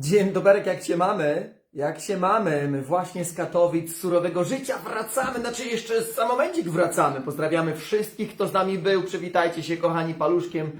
Dzień dobry, jak się mamy? Jak się mamy? My właśnie z Katowic, z surowego życia wracamy, znaczy jeszcze za momencik wracamy. Pozdrawiamy wszystkich, kto z nami był. Przywitajcie się, kochani, paluszkiem,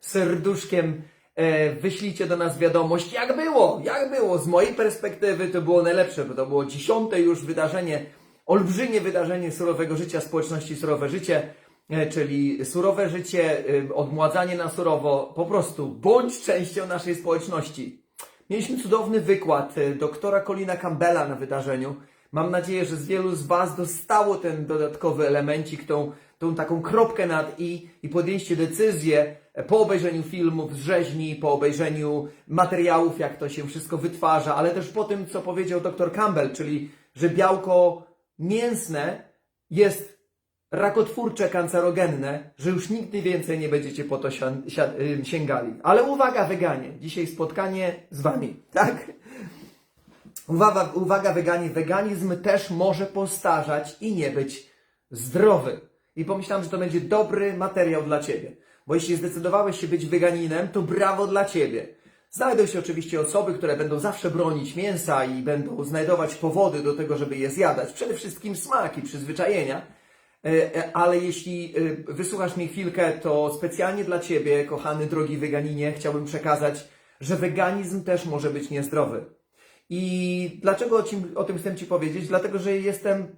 serduszkiem. E, wyślijcie do nas wiadomość, jak było, jak było. Z mojej perspektywy to było najlepsze, bo to było dziesiąte już wydarzenie, olbrzymie wydarzenie surowego życia, społeczności Surowe Życie, e, czyli surowe życie, e, odmładzanie na surowo. Po prostu bądź częścią naszej społeczności. Mieliśmy cudowny wykład e, doktora Colina Campbella na wydarzeniu. Mam nadzieję, że z wielu z Was dostało ten dodatkowy elemencik, tą, tą taką kropkę nad i i podjęliście decyzję e, po obejrzeniu filmów z rzeźni, po obejrzeniu materiałów, jak to się wszystko wytwarza, ale też po tym, co powiedział dr Campbell, czyli że białko mięsne jest rakotwórcze, kancerogenne, że już nigdy więcej nie będziecie po to y, sięgali. Ale uwaga, weganie, dzisiaj spotkanie z Wami, tak? Uwaga, uwaga, weganie, weganizm też może postarzać i nie być zdrowy. I pomyślałem, że to będzie dobry materiał dla Ciebie. Bo jeśli zdecydowałeś się być weganinem, to brawo dla Ciebie. Znajdą się oczywiście osoby, które będą zawsze bronić mięsa i będą znajdować powody do tego, żeby je zjadać. Przede wszystkim smak i przyzwyczajenia. E, e, Ale jeśli e, wysłuchasz mnie chwilkę, to specjalnie dla Ciebie, kochany drogi weganinie, chciałbym przekazać, że weganizm też może być niezdrowy. I dlaczego o tym, chcę Ci powiedzieć? Dlatego, że jestem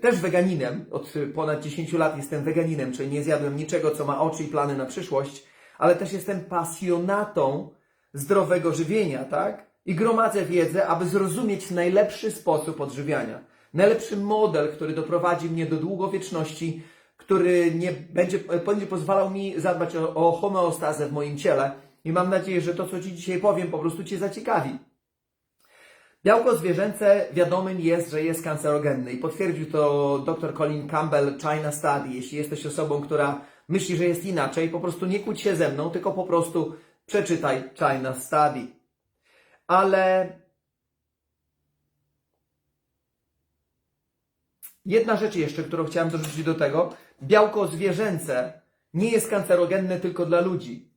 też weganinem. Od ponad 10 lat jestem weganinem, czyli nie zjadłem niczego, co ma oczy i plany na przyszłość, ale też jestem pasjonatą zdrowego żywienia, tak? I gromadzę wiedzę, aby zrozumieć najlepszy sposób odżywiania. Najlepszy model, który doprowadzi mnie do długowieczności, który nie będzie, będzie pozwalał mi zadbać o, o homeostazę w moim ciele. I mam nadzieję, że to, co Ci dzisiaj powiem, po prostu Cię zaciekawi. Białko zwierzęce wiadomym jest, że jest kancerogenne i potwierdził to dr Colin Campbell China Study. Jeśli jesteś osobą, która myśli, że jest inaczej, po prostu nie kłóć się ze mną, tylko po prostu przeczytaj China Study. Ale jedna rzecz jeszcze, którą chciałem dorzucić do tego. Białko zwierzęce nie jest kancerogenne tylko dla ludzi.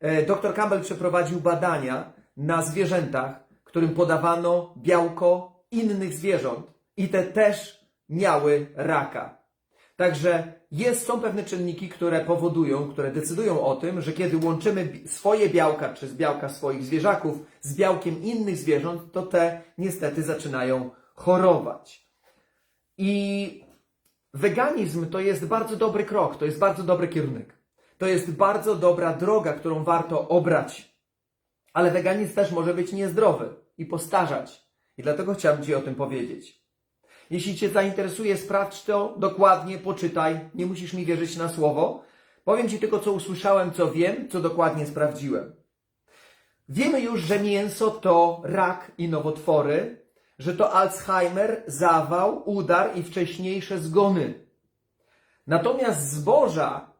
E, Dr Campbell przeprowadził badania na zwierzętach, którym podawano białko innych zwierząt i te też miały raka. Także jest, są pewne czynniki, które powodują, które decydują o tym, że kiedy łączymy swoje białka, czy z białka swoich zwierzaków, z białkiem innych zwierząt, to te niestety zaczynają chorować. I weganizm to jest bardzo dobry krok, to jest bardzo dobry kierunek. To jest bardzo dobra droga, którą warto obrać. Ale weganizm też może być niezdrowy i postarzać. I dlatego chciałem Ci o tym powiedzieć. Jeśli Cię zainteresuje, sprawdź to dokładnie, poczytaj. Nie musisz mi wierzyć na słowo. Powiem Ci tylko, co usłyszałem, co wiem, co dokładnie sprawdziłem. Wiemy już, że mięso to rak i nowotwory, że to Alzheimer, zawał, udar i wcześniejsze zgony. Natomiast zboża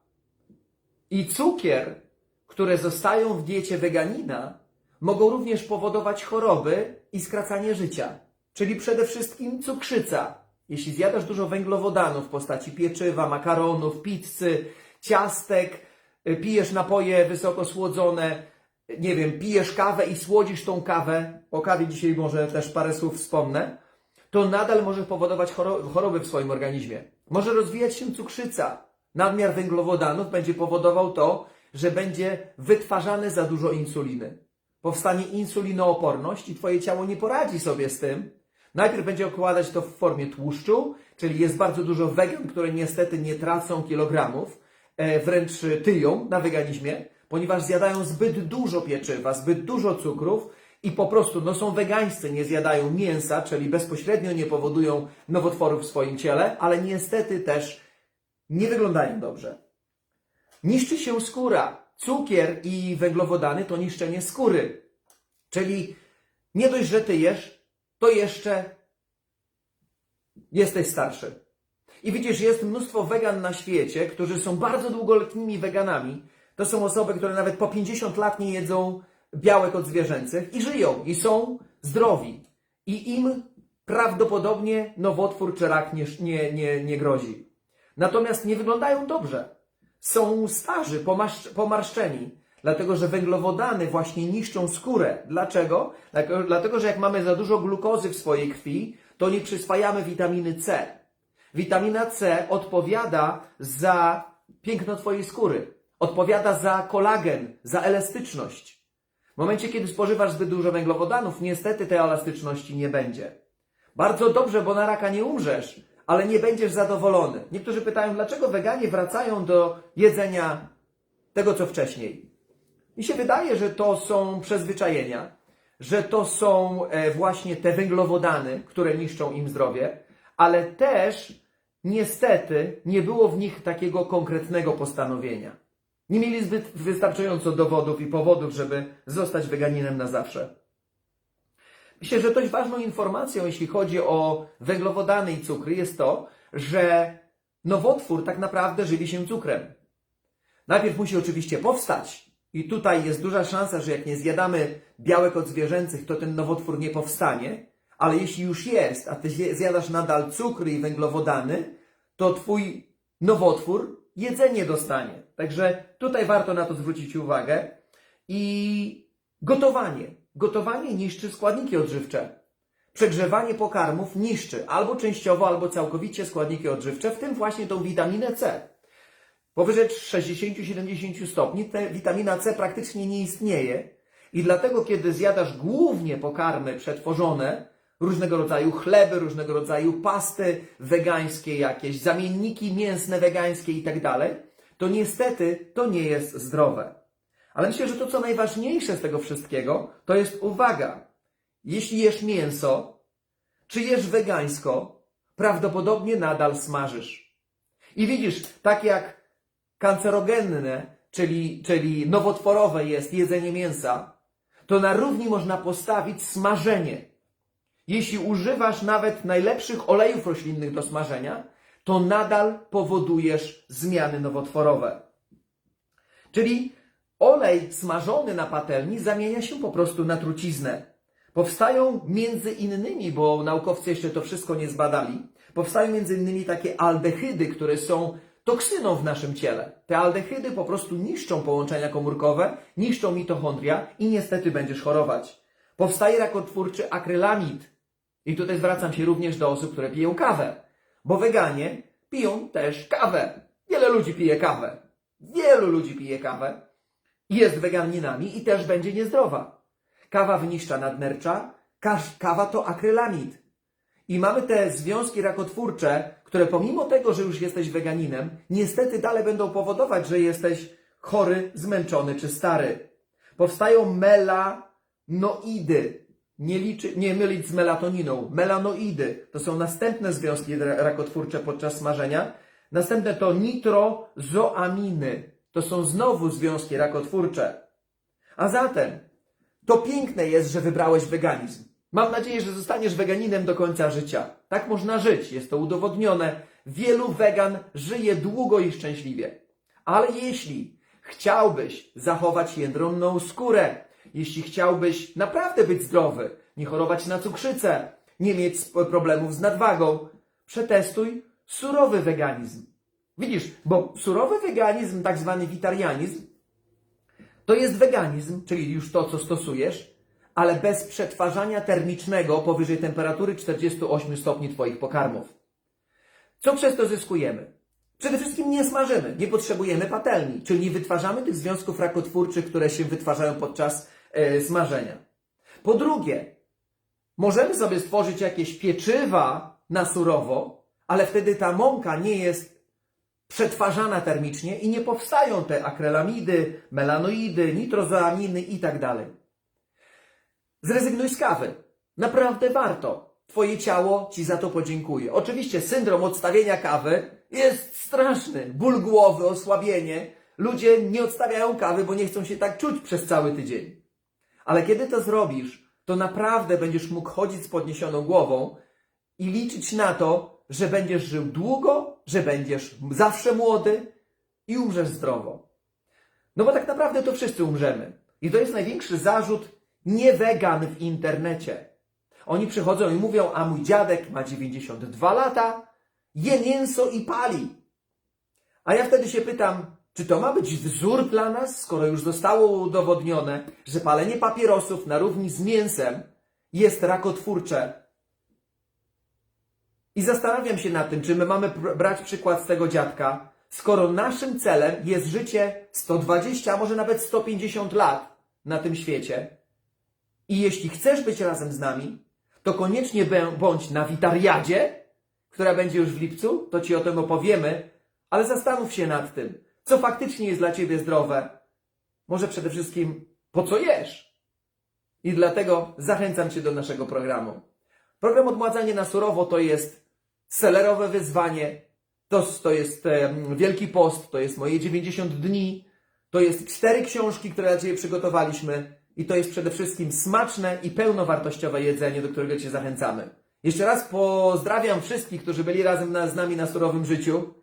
i cukier, które zostają w diecie weganina, mogą również powodować choroby i skracanie życia. Czyli przede wszystkim cukrzyca. Jeśli zjadasz dużo węglowodanów w postaci pieczywa, makaronów, pizzy, ciastek, y, pijesz napoje wysoko słodzone, nie wiem, pijesz kawę i słodzisz tą kawę, o kawie dzisiaj może też parę słów wspomnę, to nadal może powodować choro- choroby w swoim organizmie. Może rozwijać się cukrzyca. Nadmiar węglowodanów będzie powodował to, że będzie wytwarzane za dużo insuliny. Powstanie insulinooporność i Twoje ciało nie poradzi sobie z tym. Najpierw będzie okładać to w formie tłuszczu, czyli jest bardzo dużo wegan, które niestety nie tracą kilogramów, e, wręcz tyją na weganizmie, ponieważ zjadają zbyt dużo pieczywa, zbyt dużo cukrów i po prostu no, są wegańscy, nie zjadają mięsa, czyli bezpośrednio nie powodują nowotworów w swoim ciele, ale niestety też nie wyglądają dobrze. Niszczy się skóra. Cukier i węglowodany to niszczenie skóry. Czyli nie dość, że ty jesz, to jeszcze jesteś starszy. I widzisz, jest mnóstwo wegan na świecie, którzy są bardzo długoletnimi weganami. To są osoby, które nawet po 50 lat nie jedzą białek od zwierzęcych i żyją, i są zdrowi. I im prawdopodobnie nowotwór czy rak nie, nie, nie, nie grozi. Natomiast nie wyglądają dobrze. Są starzy, pomarsz, pomarszczeni. Dlatego, że węglowodany właśnie niszczą skórę. Dlaczego? Dlatego, że jak mamy za dużo glukozy w swojej krwi, to nie przyswajamy witaminy C. Witamina C odpowiada za piękno Twojej skóry. Odpowiada za kolagen, za elastyczność. W momencie, kiedy spożywasz zbyt dużo węglowodanów, niestety tej elastyczności nie będzie. Bardzo dobrze, bo na raka nie umrzesz, ale nie będziesz zadowolony. Niektórzy pytają, dlaczego weganie wracają do jedzenia tego, co wcześniej. Mi się wydaje, że to są przyzwyczajenia, że to są e, właśnie te węglowodany, które niszczą im zdrowie, ale też niestety nie było w nich takiego konkretnego postanowienia. Nie mieli zbyt wystarczająco dowodów i powodów, żeby zostać weganinem na zawsze. Myślę, że dość ważną informacją, jeśli chodzi o węglowodany i cukry, jest to, że nowotwór tak naprawdę żywi się cukrem. Najpierw musi oczywiście powstać, i tutaj jest duża szansa, że jak nie zjadamy białek od zwierzęcych, to ten nowotwór nie powstanie, ale jeśli już jest, a ty zjadasz nadal cukry i węglowodany, to twój nowotwór jedzenie dostanie. Także tutaj warto na to zwrócić uwagę. I gotowanie. Gotowanie niszczy składniki odżywcze. Przegrzewanie pokarmów niszczy albo częściowo, albo całkowicie składniki odżywcze, w tym właśnie tą witaminę C. Powyżej 60-70 stopni te, witamina C praktycznie nie istnieje i dlatego, kiedy zjadasz głównie pokarmy przetworzone, różnego rodzaju chleby, różnego rodzaju pasty wegańskie jakieś, zamienniki mięsne wegańskie i tak to niestety to nie jest zdrowe. Ale myślę, że to, co najważniejsze z tego wszystkiego, to jest uwaga. Jeśli jesz mięso, czy jesz wegańsko, prawdopodobnie nadal smażysz. I widzisz, tak jak kancerogenne, czyli, czyli nowotworowe jest jedzenie mięsa, to na równi można postawić smażenie. Jeśli używasz nawet najlepszych olejów roślinnych do smażenia, to nadal powodujesz zmiany nowotworowe. Czyli olej smażony na patelni zamienia się po prostu na truciznę. Powstają między innymi, bo naukowcy jeszcze to wszystko nie zbadali, powstają między innymi takie aldehydy, które są toksyną w naszym ciele. Te aldehydy po prostu niszczą połączenia komórkowe, niszczą mitochondria i niestety będziesz chorować. Powstaje rakotwórczy akrylamid. I tutaj zwracam się również do osób, które piją kawę. Bo weganie piją też kawę. Wiele ludzi pije kawę. Wielu ludzi pije kawę. Jest weganinami i też będzie niezdrowa. Kawa wyniszcza nadnercza, kawa to akrylamid. I mamy te związki rakotwórcze, które pomimo tego, że już jesteś weganinem, niestety dalej będą powodować, że jesteś chory, zmęczony czy stary. Powstają melanoidy. Nie, liczy, nie mylić z melatoniną. Melanoidy to są następne związki ra- rakotwórcze podczas smażenia. Następne to nitrozoaminy. To są znowu związki rakotwórcze. A zatem to piękne jest, że wybrałeś weganizm. Mam nadzieję, że zostaniesz weganinem do końca życia. Tak można żyć, jest to udowodnione. Wielu wegan żyje długo i szczęśliwie. Ale jeśli chciałbyś zachować jędrną skórę, jeśli chciałbyś naprawdę być zdrowy, nie chorować na cukrzycę, nie mieć problemów z nadwagą, przetestuj surowy weganizm. Widzisz, bo surowy weganizm, tak zwany witarianizm, to jest weganizm, czyli już to, co stosujesz, ale bez przetwarzania termicznego powyżej temperatury 48 stopni Twoich pokarmów. Co przez to zyskujemy? Przede wszystkim nie smażymy, nie potrzebujemy patelni, czyli nie wytwarzamy tych związków rakotwórczych, które się wytwarzają podczas e, smażenia. Po drugie, możemy sobie stworzyć jakieś pieczywa na surowo, ale wtedy ta mąka nie jest przetwarzana termicznie i nie powstają te akrylamidy, melanoidy, nitrozoaminy i tak. Zrezygnuj z kawy. Naprawdę warto. Twoje ciało ci za to podziękuje. Oczywiście syndrom odstawienia kawy jest straszny. Ból głowy, osłabienie. Ludzie nie odstawiają kawy, bo nie chcą się tak czuć przez cały tydzień. Ale kiedy to zrobisz, to naprawdę będziesz mógł chodzić z podniesioną głową i liczyć na to, że będziesz żył długo, że będziesz zawsze młody i umrzesz zdrowo. No bo tak naprawdę to wszyscy umrzemy. I to jest największy zarzut nie wegan w internecie. Oni przychodzą i mówią, a mój dziadek ma 92 lata, je mięso i pali. A ja wtedy się pytam, Czy to ma być wzór dla nas, skoro już zostało udowodnione, że palenie papierosów na równi z mięsem jest rakotwórcze? I zastanawiam się nad tym, czy my mamy brać przykład z tego dziadka, skoro naszym celem jest życie 120, a może nawet 150 lat na tym świecie. I jeśli chcesz być razem z nami, to koniecznie bądź na witariadzie, która będzie już w lipcu, to Ci o tym opowiemy, ale zastanów się nad tym, co faktycznie jest dla Ciebie zdrowe. Może przede wszystkim, po co jesz? I dlatego zachęcam Cię do naszego programu. Program Odmładzanie na surowo to jest selerowe wyzwanie, to, to jest Wielki Post, to jest moje 90 dni, to jest cztery książki, które dla Ciebie przygotowaliśmy i to jest przede wszystkim smaczne i pełnowartościowe jedzenie, do którego Cię zachęcamy. Jeszcze raz pozdrawiam wszystkich, którzy byli razem na, z nami na surowym życiu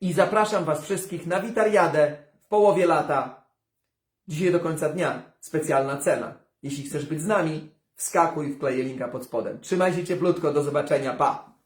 i zapraszam Was wszystkich na witariadę w połowie lata. Dzisiaj do końca dnia specjalna cena. Jeśli chcesz być z nami, wskakuj, wkleję linka pod spodem. Trzymaj się cieplutko, do zobaczenia, pa!